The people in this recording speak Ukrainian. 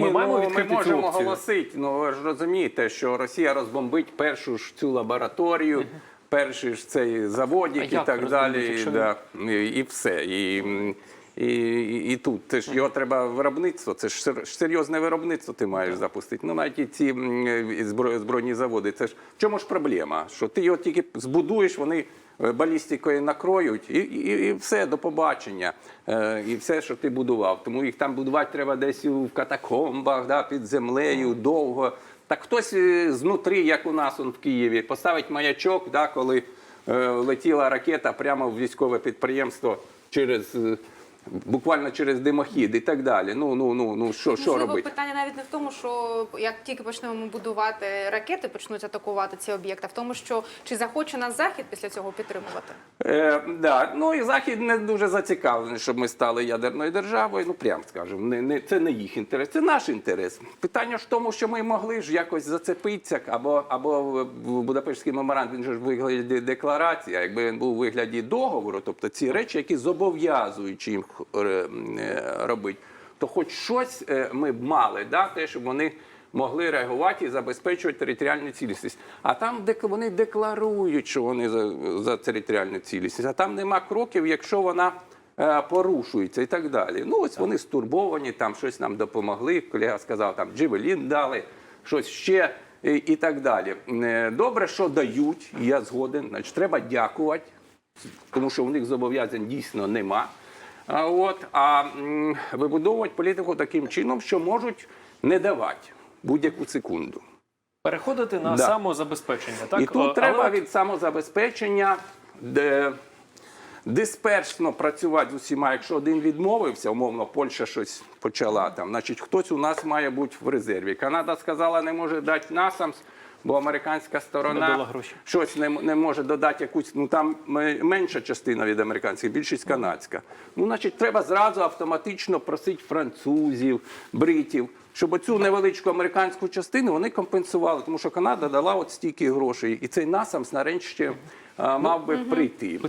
ми маємо ну, відкрити ми цю можемо опцію. оголосити. Ну ви ж розумієте, що Росія розбомбить першу ж цю лабораторію, перший ж цей заводик А і так далі. Да, і, все. І, і, і, і тут це ж його треба виробництво. Це ж серйозне виробництво. Ти маєш запустити. Ну навіть і ці збройні заводи. Це ж в чому ж проблема? Що ти його тільки збудуєш, вони. е, Балістикою накроють і, і, і все до побачення. Е, і все, що ти будував. Тому їх там будувати треба десь у в катакомбах, да, під землею, довго. Так хтось е, знутрі, як у нас он в Києві, поставить маячок, да, коли е, летіла ракета прямо в військове підприємство через. Буквально через димохід і так далі. Ну ну ну ну що, що Можливо, робити? питання навіть не в тому, що як тільки почнемо будувати ракети, почнуть атакувати ці об'єкти, а в тому, що чи захоче нас захід після цього підтримувати? Е, да. Ну і Захід не дуже зацікавлений, щоб ми стали ядерною державою. Ну прям скажемо, не, не, це не їх інтерес, це наш інтерес. Питання ж в тому, що ми могли ж якось зацепитися, або, або в Будапештський меморандум він же ж вигляді декларації, якби він був у вигляді договору, тобто ці речі, які зобов'язують їм робити, то хоч щось е, ми б мали, да, те, щоб вони могли реагувати і забезпечувати територіальну цілісність. А там дек- вони декларують, що вони за, за територіальну цілісність, а там нема кроків, якщо вона е, порушується і так далі. Ну ось вони стурбовані, там щось нам допомогли. Колега сказав, там Джевелін дали, щось ще і, і так далі. Е, Добре, що дають, я згоден. Значить, треба дякувати, тому що у них зобов'язань дійсно нема. От а вибудовувати політику таким чином, що можуть не давати будь-яку секунду. Переходити на Да. самозабезпечення. Так? І Е, тут але треба від самозабезпечення де дисперсно працювати з усіма. Якщо один відмовився, умовно, Польща щось почала там, значить хтось у нас має бути в резерві. Канада сказала, не може дати насамс, бо американська сторона щось не, не може додати якусь. Ну там менша частина від американських, більшість канадська. Ну, значить, треба зразу автоматично просити французів, бритів. Щоб оцю невеличку американську частину вони компенсували, тому що Канада дала от стільки грошей, і цей насамс на ренч ще а, мав би прийти.